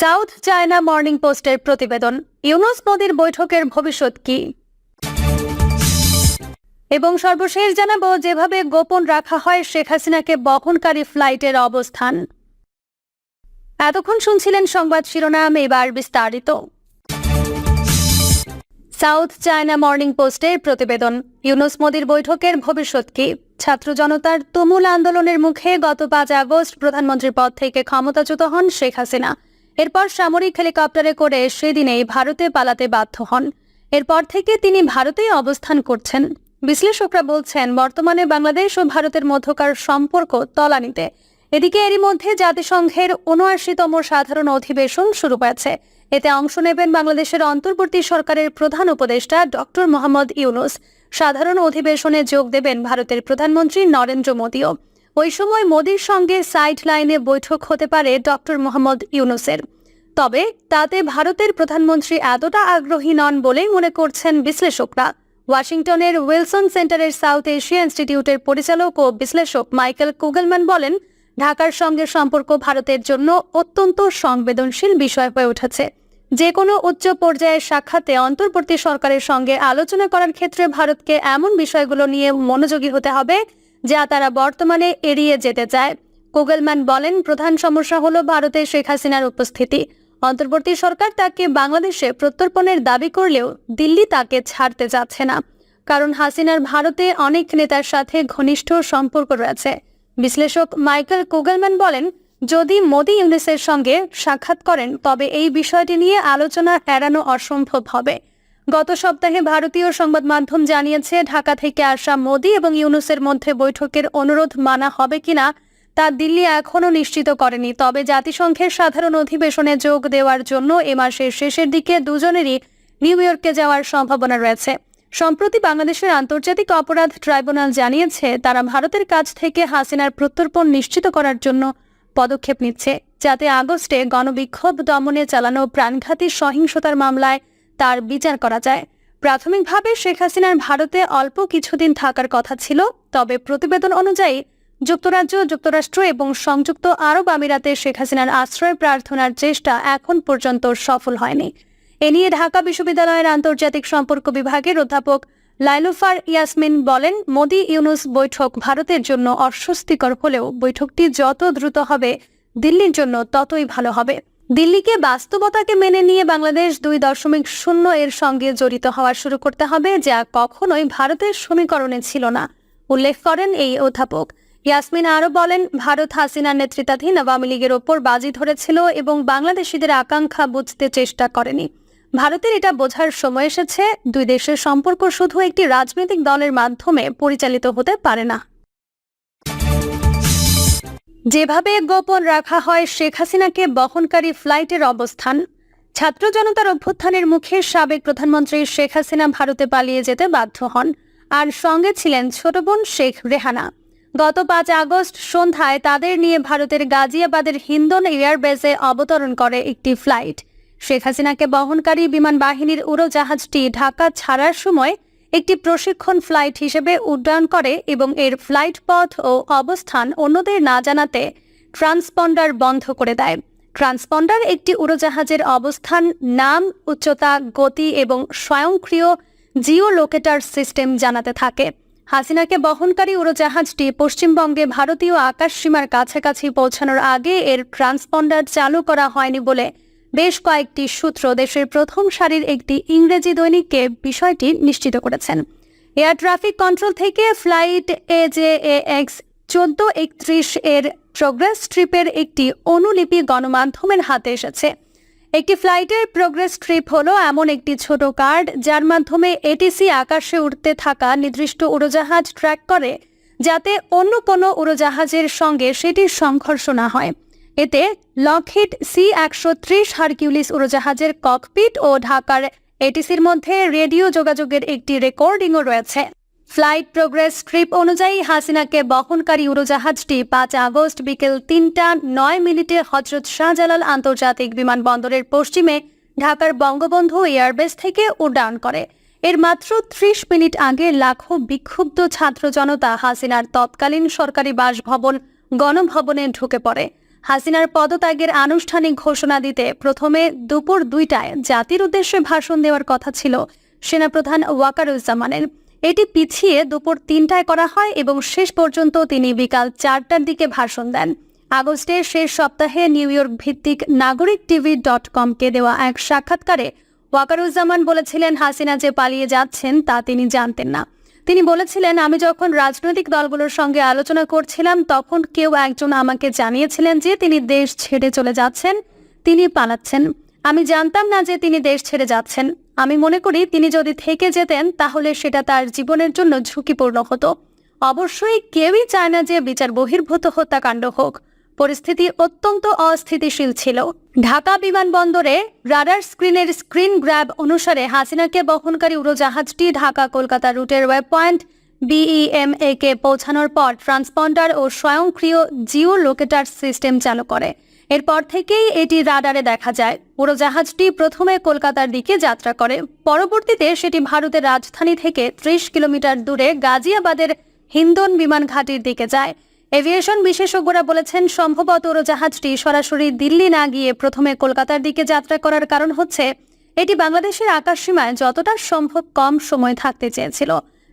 South China morning পোস্টের প্রতিবেদন, ইউনুস মোদির বৈঠকের ভবিষ্যৎ কি? এবং সর্বশেষ জানাব, যেভাবে গোপন রাখা হয় শেখ হাসিনাকে বহনকারী ফ্লাইটের অবস্থান। এতক্ষণ শুনছিলেন সংবাদ শিরোনাম, এবার বিস্তারিত। সাউথ চায়না মর্নিং পোস্টের প্রতিবেদন, ইউনুস মোদির বৈঠকের ভবিষ্যৎ কি? ছাত্র জনতার তুমুল আন্দোলনের মুখে গত পাঁচ আগস্ট প্রধানমন্ত্রীর পদ থেকে ক্ষমতাচ্যুত হন শেখ হাসিনা। এরপর সামরিক হেলিকপ্টারে করে সেদিনেই ভারতে পালাতে বাধ্য হন। এরপর থেকে তিনি ভারতেই অবস্থান করছেন। বিশ্লেষকরা বলছেন, বর্তমানে বাংলাদেশ ও ভারতের মধ্যকার সম্পর্ক তলানিতে। এদিকে এরই মধ্যে জাতিসংঘের উনআশিতম সাধারণ অধিবেশন শুরু হয়েছে। এতে অংশ নেবেন বাংলাদেশের অন্তর্বর্তী সরকারের প্রধান উপদেষ্টা ডক্টর মোহাম্মদ ইউনুস। সাধারণ অধিবেশনে যোগ দেবেন ভারতের প্রধানমন্ত্রী নরেন্দ্র মোদীও। ওই সময় মোদীর সঙ্গে সাইড লাইনে বৈঠক হতে পারে ডক্টর মোহাম্মদ ইউনুসের। তবে তাতে ভারতের প্রধানমন্ত্রী এতটা আগ্রহী নন বলেই মনে করছেন বিশ্লেষকরা। ওয়াশিংটনের উইলসন সেন্টারের সাউথ এশিয়া ইনস্টিটিউটের পরিচালক ও বিশ্লেষক মাইকেল কুগলম্যান বলেন, ঢাকার সঙ্গে সম্পর্ক ভারতের জন্য অত্যন্ত সংবেদনশীল বিষয় হয়ে উঠেছে। যে কোনো উচ্চ পর্যায়ের সাক্ষাতে অন্তর্বর্তী সরকারের সঙ্গে আলোচনা করার ক্ষেত্রে ভারতকে এমন বিষয়গুলো নিয়ে মনোযোগী হতে হবে যা তারা বর্তমানে এড়িয়ে যেতে চায়। কুগলম্যান বলেন, প্রধান সমস্যা হলো ভারতে শেখ হাসিনার উপস্থিতি। অন্তর্বর্তী সরকার তাকে বাংলাদেশে প্রত্যর্পণের দাবি করলেও দিল্লি তাকে ছাড়তে যাচ্ছে না। কারণ হাসিনার ভারতে অনেক নেতার সাথে ঘনিষ্ঠ সম্পর্ক রয়েছে। বিশ্লেষক মাইকেল কুগলম্যান বলেন, যদি মোদি ইউনিসের সঙ্গে সাক্ষাৎ করেন, তবে এই বিষয়টি নিয়ে আলোচনা এড়ানো অসম্ভব হবে। গত সপ্তাহে ভারতীয় সংবাদ মাধ্যম জানিয়েছে, ঢাকা থেকে আসা মোদি এবং ইউনুসের মধ্যে বৈঠকের অনুরোধ মানা হবে কিনা, তা দিল্লি এখনও নিশ্চিত করেনি। তবে জাতিসংঘের সাধারণ অধিবেশনে যোগ দেওয়ার জন্য এ মাসের শেষের দিকে দুজনেরই নিউ ইয়র্কে যাওয়ার সম্ভাবনা রয়েছে। সম্প্রতি বাংলাদেশের আন্তর্জাতিক অপরাধ ট্রাইব্যুনাল জানিয়েছে, তারা ভারতের কাছ থেকে হাসিনার প্রত্যর্পণ নিশ্চিত করার জন্য পদক্ষেপ নিচ্ছে। যাতে আগস্টে গণবিক্ষোভ দমনে চালানো প্রাণঘাতী সহিংসতার মামলায় তার বিচার করা যায়। প্রাথমিকভাবে শেখ হাসিনার ভারতে অল্প কিছুদিন থাকার কথা ছিল, তবে প্রতিবেদন অনুযায়ী যুক্তরাজ্য, যুক্তরাষ্ট্র এবং সংযুক্ত আরব আমিরাতে শেখ হাসিনার আশ্রয় প্রার্থনার চেষ্টা এখন পর্যন্ত সফল হয়নি। এ নিয়ে ঢাকা বিশ্ববিদ্যালয়ের আন্তর্জাতিক সম্পর্ক বিভাগের অধ্যাপক লাইলুফার ইয়াসমিন বলেন, মোদি ইউনুস বৈঠক ভারতের জন্য অস্বস্তিকর হলেও বৈঠকটি যত দ্রুত হবে, দিল্লির জন্য ততই ভালো হবে। দিল্লিকে বাস্তবতাকে মেনে নিয়ে বাংলাদেশ দুই দশমিক শূন্য এর সঙ্গে জড়িত হওয়া শুরু করতে হবে, যা কখনোই ভারতের সমীকরণে ছিল না, উল্লেখ করেন এই অধ্যাপক। ইয়াসমিন আরও বলেন, ভারত হাসিনার নেতৃত্বাধীন আওয়ামী লীগের ওপর বাজি ধরেছিল এবং বাংলাদেশিদের আকাঙ্ক্ষা বুঝতে চেষ্টা করেনি। ভারতের এটা বোঝার সময় এসেছে, দুই দেশের সম্পর্ক শুধু একটি রাজনৈতিক দলের মাধ্যমে পরিচালিত হতে পারে না। যেভাবে গোপন রাখা হয়, শেখ হাসিনাকে বহনকারী ফ্লাইটের অবস্থান। ছাত্র জনতার অভ্যুত্থানের মুখে সাবেক প্রধানমন্ত্রী শেখ হাসিনা ভারতে পালিয়ে যেতে বাধ্য হন। আর সঙ্গে ছিলেন ছোট বোন শেখ রেহানা। গত পাঁচ আগস্ট সন্ধ্যায় তাদের নিয়ে ভারতের গাজিয়াবাদের হিন্দন এয়ারবেসে অবতরণ করে একটি ফ্লাইট। শেখ হাসিনাকে বহনকারী বিমান বাহিনীর উড়োজাহাজটি ঢাকা ছাড়ার সময় একটি প্রশিক্ষণ ফ্লাইট হিসেবে উড্ডয়ন করে এবং এর ফ্লাইট পথ ও অবস্থান অন্যদের না জানাতে ট্রান্সপন্ডার বন্ধ করে দেয়। ট্রান্সপন্ডার একটি উড়োজাহাজের অবস্থান, নাম, উচ্চতা, গতি এবং স্বয়ংক্রিয় জিও লোকেটার সিস্টেম জানাতে থাকে। হাসিনাকে বহনকারী উড়োজাহাজটি পশ্চিমবঙ্গে ভারতীয় আকাশ সীমার কাছাকাছি পৌঁছানোর আগে এর ট্রান্সপন্ডার চালু করা হয়নি বলে বেশ কয়েকটি সূত্র দেশের প্রথম সারির একটি ইংরেজি দৈনিককে বিষয়টি নিশ্চিত করেছেন। এয়ার ট্রাফিক কন্ট্রোল থেকে ফ্লাইট এ জে এক্স চোদ্দ একত্রিশ এর প্রোগ্রেস ট্রিপের একটি অনুলিপি গণমাধ্যমের হাতে এসেছে। একটি ফ্লাইটের প্রোগ্রেস ট্রিপ হলো এমন একটি ছোট কার্ড, যার মাধ্যমে এটিসি আকাশে উঠতে থাকা নির্দিষ্ট উড়োজাহাজ ট্র্যাক করে, যাতে অন্য কোনো উড়োজাহাজের সঙ্গে সেটির সংঘর্ষ না হয়। এতে লকহিড সি একশো ত্রিশ হারকিউলিস উড়োজাহাজের ককপিট ও ঢাকার এটিসির মধ্যে রেডিও যোগাযোগের একটি রেকর্ডিংও রয়েছে। ফ্লাইট প্রোগ্রেস ট্রিপ অনুযায়ী হাসিনাকে বহনকারী উড়োজাহাজটি পাঁচ আগস্ট বিকেল তিনটা নয় মিনিটে হজরত শাহজালাল আন্তর্জাতিক বিমানবন্দরের পশ্চিমে ঢাকার বঙ্গবন্ধু এয়ারবেস থেকে উড্ডয়ন করে। এর মাত্র ত্রিশ মিনিট আগে লাখো বিক্ষুব্ধ ছাত্র জনতা হাসিনার তৎকালীন সরকারি বাসভবন, গণভবনে ঢুকে পড়ে। হাসিনার পদত্যাগের আনুষ্ঠানিক ঘোষণা দিতে প্রথমে দুপুর দুইটায় জাতির উদ্দেশ্যে ভাষণ দেওয়ার কথা ছিল সেনাপ্রধান ওয়াকারুজ্জামানের। এটি পিছিয়ে দুপুর তিনটায় করা হয় এবং শেষ পর্যন্ত তিনি বিকাল চারটার দিকে ভাষণ দেন। আগস্টের শেষ সপ্তাহে নিউ ইয়র্ক ভিত্তিক নাগরিক টিভি ডট কমকে দেওয়া এক সাক্ষাৎকারে ওয়াকারুজ্জামান বলেছিলেন, হাসিনা যে পালিয়ে যাচ্ছেন তা তিনি জানতেন না। তিনি বলেছিলেন, আমি যখন রাজনৈতিক দলগুলোর সঙ্গে আলোচনা করছিলাম, তখন কেউ একজন আমাকে জানিয়েছিলেন যে তিনি দেশ ছেড়ে চলে যাচ্ছেন, তিনি পালাচ্ছেন। আমি জানতাম না যে তিনি দেশ ছেড়ে যাচ্ছেন। আমি মনে করি, তিনি যদি থেকে যেতেন, তাহলে সেটা তার জীবনের জন্য ঝুঁকিপূর্ণ হতো। অবশ্যই কেউই চায় না যে বিচার বহির্ভূত হত্যাকাণ্ড হোক। পরিস্থিতি অত্যন্ত অস্থিতিশীল ছিল। ঢাকা বিমানবন্দরে রাডার স্ক্রিনের স্ক্রিন গ্র্যাব অনুসারে হাসিনাকে বহনকারী উড়োজাহাজটি ঢাকা কলকাতা রুটের ওয়েব পয়েন্ট বিইএমএ কে পৌঁছানোর পর ট্রান্সপন্ডার ও স্বয়ংক্রিয় জিও লোকেটার সিস্টেম চালু করে। এরপর থেকেই এটি রাডারে দেখা যায়। উড়োজাহাজটি প্রথমে কলকাতার দিকে যাত্রা করে, পরবর্তীতে সেটি ভারতের রাজধানী থেকে ত্রিশ কিলোমিটার দূরে গাজিয়াবাদের হিন্দন বিমান ঘাটির দিকে যায়। এভিয়েশন বিশেষজ্ঞরা বলেছেন, সম্ভবত উড়োজাহাজটি সরাসরি দিল্লি না গিয়ে প্রথমে কলকাতার দিকে যাত্রা করার কারণ হচ্ছে, এটি বাংলাদেশের আকাশসীমায় যতটা সম্ভব কম সময় থাকতে চেয়েছিল।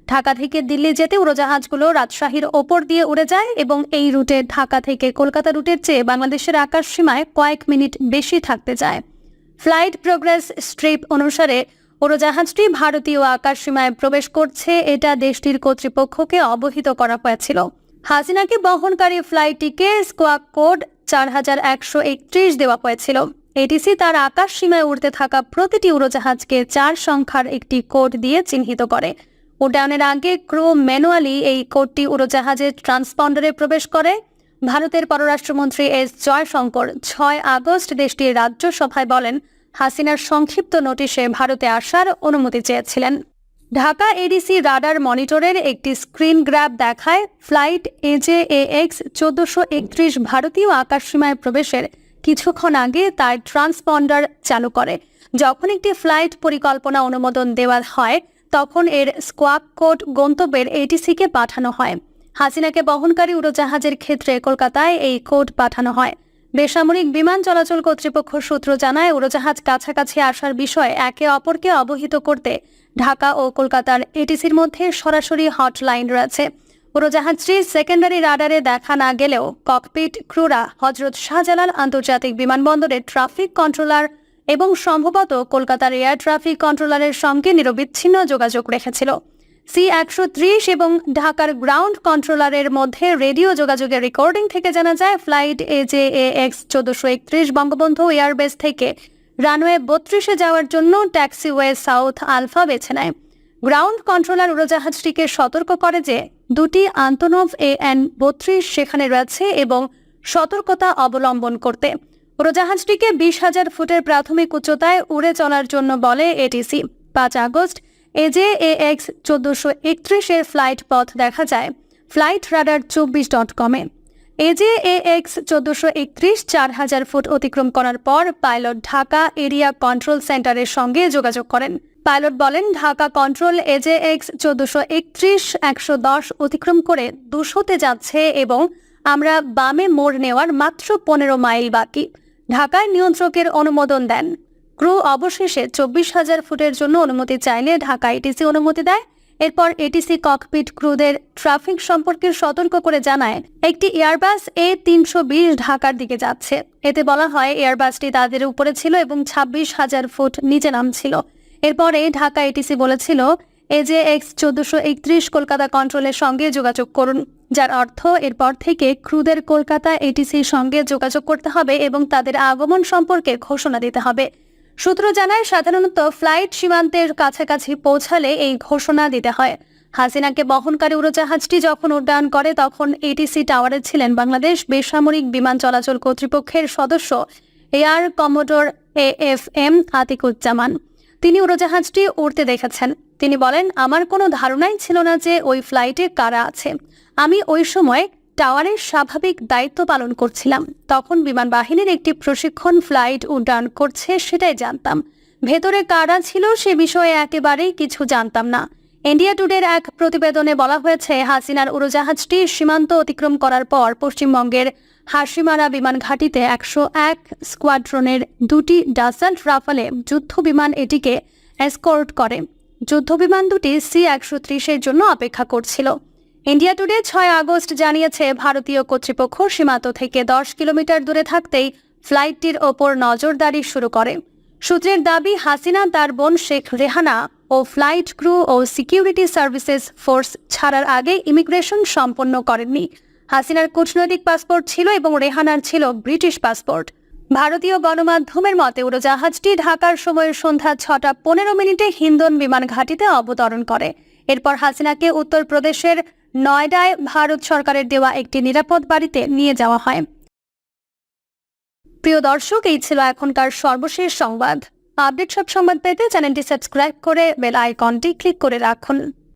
ঢাকা থেকে দিল্লি যেতে উড়োজাহাজগুলো রাজশাহীর ওপর দিয়ে উড়ে যায় এবং এই রুটে ঢাকা থেকে কলকাতা রুটের চেয়ে বাংলাদেশের আকাশসীমায় কয়েক মিনিট বেশি থাকতে যায়। ফ্লাইট প্রোগ্রেস স্ট্রিপ অনুসারে, উড়োজাহাজটি ভারতীয় আকাশসীমায় প্রবেশ করছে, এটা দেশটির কর্তৃপক্ষকে অবহিত করা হয়েছিল। হাসিনাকে বহনকারী ফ্লাইটটিকে স্কোয়াক কোড চার হাজার একশো একত্রিশ দেওয়া হয়েছিল। এটিসি তার আকাশ সীমায় উড়তে থাকা প্রতিটি উড়োজাহাজকে চার সংখ্যার একটি কোড দিয়ে চিহ্নিত করে। উড্ডয়নের আগে ক্রু ম্যানুয়ালি এই কোডটি উড়োজাহাজের ট্রান্সপন্ডারে প্রবেশ করে। ভারতের পররাষ্ট্রমন্ত্রী এস জয়শঙ্কর ছয় আগস্ট দেশটির রাজ্যসভায় বলেন, হাসিনার সংক্ষিপ্ত নোটিশে ভারতে আসার অনুমতি চেয়েছিলেন। ঢাকা এডিসি রাডার মনিটরের একটি স্ক্রিন গ্র্যাব দেখায় ফ্লাইট এজে এ এক্স চোদ্দশো একত্রিশ ভারতীয় আকাশসীমায় প্রবেশের কিছুক্ষণ আগে তার ট্রান্সপন্ডার চালু করে। যখন একটি ফ্লাইট পরিকল্পনা অনুমোদন দেওয়া হয়, তখন এর স্কোয়াক কোড গন্তব্যের এটিসিকে পাঠানো হয়। হাসিনাকে বহনকারী উড়োজাহাজের ক্ষেত্রে কলকাতায় এই কোড পাঠানো হয়। বেসামরিক বিমান চলাচল কর্তৃপক্ষ সূত্র জানায়, উড়োজাহাজ কাছাকাছি আসার বিষয়ে একে অপরকে অবহিত করতে ঢাকা ও কলকাতার এটিসির মধ্যে সরাসরি হটলাইন রয়েছে। উড়োজাহাজটি সেকেন্ডারি রাডারে দেখা না গেলেও ককপিট ক্রুরা হজরত শাহজালাল আন্তর্জাতিক বিমানবন্দরের ট্রাফিক কন্ট্রোলার এবং সম্ভবত কলকাতার এয়ার ট্রাফিক কন্ট্রোলারের সঙ্গে নিরবিচ্ছিন্ন যোগাযোগ রেখেছিল। সি একশো ত্রিশ এবং ঢাকার গ্রাউন্ড কন্ট্রোলারের মধ্যে রেডিও যোগাযোগের রেকর্ডিং থেকে জানা যায়, ফ্লাইট এজে এ এক্স চোদ্দশো একত্রিশ বঙ্গবন্ধু এয়ারবেস থেকে রানওয়ে বত্রিশে যাওয়ার জন্য ট্যাক্সিওয়ে সাউথ আলফা বেছে নেয়। গ্রাউন্ড কন্ট্রোলার উড়োজাহাজটিকে সতর্ক করে যে দুটি আন্তনভ এ এন বত্রিশ সেখানে রয়েছে এবং সতর্কতা অবলম্বন করতে। উড়োজাহাজটিকে বিশ হাজার ফুটের প্রাথমিক উচ্চতায় উড়ে চলার জন্য বলে এটিসি। পাঁচ আগস্ট এজে এ এক্স চোদ্দশো একত্রিশের ফ্লাইট পথ দেখা যায়। ফ্লাইট রাডার চব্বিশ ডট কমে। এজে এ এক্স চোদ্দশো একত্রিশ চার হাজার ফুট অতিক্রম করার পর পাইলট ঢাকা এরিয়া কন্ট্রোল সেন্টারের সঙ্গে যোগাযোগ করেন। পাইলট বলেন, ঢাকা কন্ট্রোল এজে এক্স চোদ্দশো একত্রিশ, একশো দশ অতিক্রম করে দুশোতে যাচ্ছে এবং আমরা বামে মোড় নেওয়ার মাত্র পনেরো মাইল বাকি। ঢাকায় নিয়ন্ত্রকের অনুমোদন দেন। ক্রু অবশেষে চব্বিশ হাজার ফুটের জন্য অনুমতি চাইলে ঢাকা এটিসি অনুমতি দেয়। এরপর এটিসি ককপিট ক্রুদের ট্রাফিক সম্পর্কে সতর্ক করে জানায়, একটি এয়ারবাস এ তিনশো বিশ ঢাকার দিকে যাচ্ছে। এতে বলা হয় এয়ারবাসটি তাদের উপরে ছিল এবং ছাব্বিশ হাজার ফুট নিচে নামছিল। এরপরে ঢাকা এটিসি বলেছিল এজে এক্স চোদ্দশো একত্রিশ কলকাতা কন্ট্রোলের সঙ্গে যোগাযোগ করুন, যার অর্থ এরপর থেকে ক্রুদের কলকাতা এটিসির সঙ্গে যোগাযোগ করতে হবে এবং তাদের আগমন সম্পর্কে ঘোষণা দিতে হবে। সূত্র জানায়, সাধারণত ফ্লাইট সীমান্তের কাছাকাছি পৌঁছালে এই ঘোষণা দিতে হয়। হাসিনাকে বহনকারী উড়োজাহাজটি যখন উড্ডয়ন করে, তখন এটিসি টাওয়ারে ছিলেন বাংলাদেশ বেসামরিক বিমান চলাচল কর্তৃপক্ষের সদস্য air commodore A F M Atiquzzaman. তিনি উড়োজাহাজটি উড়তে দেখেছেন। তিনি বলেন, আমার কোনো ধারণাই ছিল না যে ওই ফ্লাইটে কারা আছে। আমি ওই সময় টাওয়ারের স্বাভাবিক দায়িত্ব পালন করছিলাম। তখন বিমান বাহিনীর একটি প্রশিক্ষণ ফ্লাইট উড্ডয়ন করছে, সেটাই জানতাম। ভেতরে কারা ছিল সে বিষয়ে একেবারেই কিছু জানতাম না। ইন্ডিয়া টুডের এক প্রতিবেদনে বলা হয়েছে, হাসিনার উড়োজাহাজটি সীমান্ত অতিক্রম করার পর পশ্চিমবঙ্গের হাসিমারা বিমান ঘাঁটিতে একশো এক স্কোয়াড্রনের দুটি ডাসাল্ট রাফালে যুদ্ধ বিমান এটিকে এসকোর্ট করে। যুদ্ধ বিমান দুটি সি একশো ত্রিশের জন্য অপেক্ষা করছিল। ইন্ডিয়া টুডে ছয় আগস্ট জানিয়েছে ভারতীয় কর্তৃপক্ষ সীমান্ত থেকে দশ কিলোমিটার দূরে থাকতেই ফ্লাইটটির ওপর নজরদারি শুরু করে। সূত্রের দাবি, হাসিনা, তার বোন শেখ রেহানা ও ফ্লাইট ক্রু ও সিকিউরিটি সার্ভিসেস ফোর্স ছাড়ার আগে ইমিগ্রেশন সম্পন্ন করেননি। হাসিনার কূটনৈতিক পাসপোর্ট ছিল এবং রেহানার ছিল ব্রিটিশ পাসপোর্ট। ভারতীয় গণমাধ্যমের মতে, উড়োজাহাজটি ঢাকার সময়ের সন্ধ্যা ছটা পনেরো মিনিটে হিন্দন বিমান ঘাঁটিতে অবতরণ করে। এরপর হাসিনাকে উত্তরপ্রদেশের নয়ডায় ভারত সরকারের দেওয়া একটি নিরাপদ বাড়িতে নিয়ে যাওয়া হয়। প্রিয় দর্শক, এই ছিল এখনকার সর্বশেষ সংবাদ। আপডেট সব সংবাদ পেতে চ্যানেলটি সাবস্ক্রাইব করে বেল আইকনটি ক্লিক করে রাখুন।